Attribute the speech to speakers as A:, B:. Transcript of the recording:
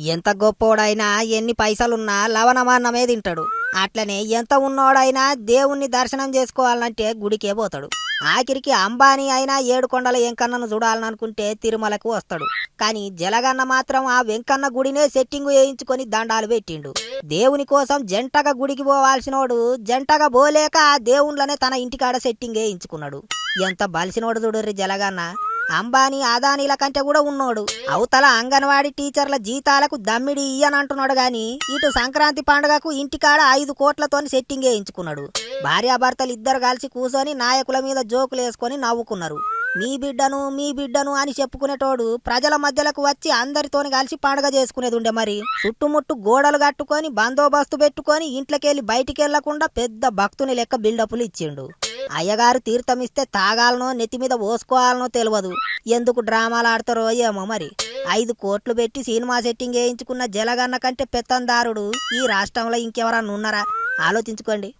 A: ఎంత గొప్పోడైనా ఎన్ని పైసలున్నా లవణమాన్నమే తింటాడు. అట్లనే ఎంత ఉన్నోడైనా దేవుణ్ణి దర్శనం చేసుకోవాలంటే గుడికే పోతాడు. ఆఖరికి అంబానీ అయినా ఏడుకొండల వెంకన్నను చూడాలనుకుంటే తిరుమలకు వస్తాడు. కానీ జలగన్న మాత్రం ఆ వెంకన్న గుడినే సెట్టింగు వేయించుకొని దండాలు పెట్టిండు. దేవుని కోసం జంటగా గుడికి పోవాల్సినోడు జంటగా పోలేక ఆ దేవుళ్ళనే తన ఇంటికాడ సెట్టింగ్ వేయించుకున్నాడు. ఎంత బలిసినోడు చూడుర్రి జలగన్న. అంబానీ ఆదానీల కంటే కూడా ఉన్నాడు. అవతల అంగన్వాడీ టీచర్ల జీతాలకు దమ్మిడి ఇయ్యనంటున్నాడు గాని ఇటు సంక్రాంతి పండుగకు ఇంటికాడ ఐదు కోట్లతో సెట్టింగ్ వేయించుకున్నాడు. భార్యాభర్తలు ఇద్దరు కలిసి కూర్చొని నాయకుల మీద జోకులు వేసుకొని నవ్వుకున్నారు. మీ బిడ్డను మీ బిడ్డను అని చెప్పుకునేటోడు ప్రజల మధ్యలకు వచ్చి అందరితోని కలిసి పండుగ చేసుకునేది ఉండే మరి. చుట్టుముట్టు గోడలు కట్టుకొని బందోబస్తు పెట్టుకొని ఇంట్లోకెళ్ళి బయటికి వెళ్ళకుండా పెద్ద భక్తుని లెక్క బిల్డప్లు ఇచ్చిండు. అయ్యగారు తీర్థం ఇస్తే తాగాలనో నెత్తి మీద పోసుకోవాలనో తెలియదు ఎందుకు డ్రామాలు ఆడతారో ఏమో మరి. ఐదు కోట్లు పెట్టి సినిమా సెట్టింగ్ వేయించుకున్న జలగన్న కంటే పెత్తందారుడు ఈ రాష్ట్రంలో ఇంకెవరన్నా ఉన్నారా? ఆలోచించుకోండి.